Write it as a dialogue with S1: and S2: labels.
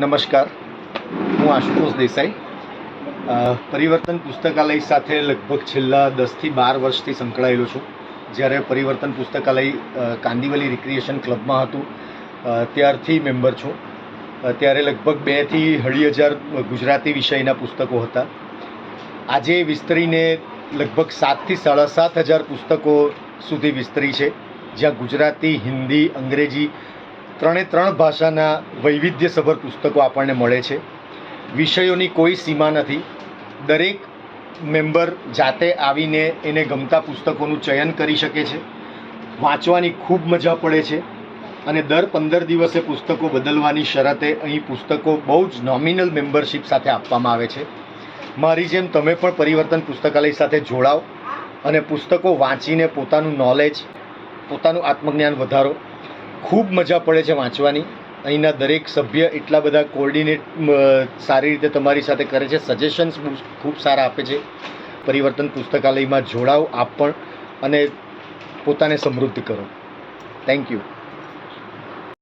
S1: નમસ્કાર. હું આશુતોષ દેસાઈ. પરિવર્તન પુસ્તકાલય સાથે લગભગ છેલ્લા દસથી બાર વર્ષથી સંકળાયેલો છું. જ્યારે પરિવર્તન પુસ્તકાલય કાંદીવલી રિક્રિએશન ક્લબમાં હતું ત્યારથી મેમ્બર છું. ત્યારે લગભગ બેથી અઢી હજાર ગુજરાતી વિષયના પુસ્તકો હતા. આજે વિસ્તરીને લગભગ સાતથી સાડા સાત હજાર પુસ્તકો સુધી વિસ્તરી છે. જ્યાં ગુજરાતી, હિન્દી, અંગ્રેજી ત્રણે ત્રણ ભાષાના વૈવિધ્યસભર પુસ્તકો આપણને મળે છે. વિષયોની કોઈ સીમા નથી. દરેક મેમ્બર જાતે આવીને એને ગમતા પુસ્તકોનું ચયન કરી શકે છે. વાંચવાની ખૂબ મજા પડે છે અને દર પંદર દિવસે પુસ્તકો બદલવાની શરતે અહીં પુસ્તકો બહુ જ નોમિનલ મેમ્બરશિપ સાથે આપવામાં આવે છે. મારી જેમ તમે પણ પરિવર્તન પુસ્તકાલય સાથે જોડાઓ અને પુસ્તકો વાંચીને પોતાનું નોલેજ પોતાનું આત્મજ્ઞાન વધારો. ખૂબ મજા પડે છે વાંચવાની. અહીંના દરેક સભ્ય એટલા બધા કોર્ડિનેટ સારી રીતે તમારી સાથે કરે છે. સજેશન્સ ખૂબ સારા આપે છે. પરિવર્તન પુસ્તકાલયમાં જોડાઓ આપ પણ અને પોતાને સમૃદ્ધ કરો. Thank you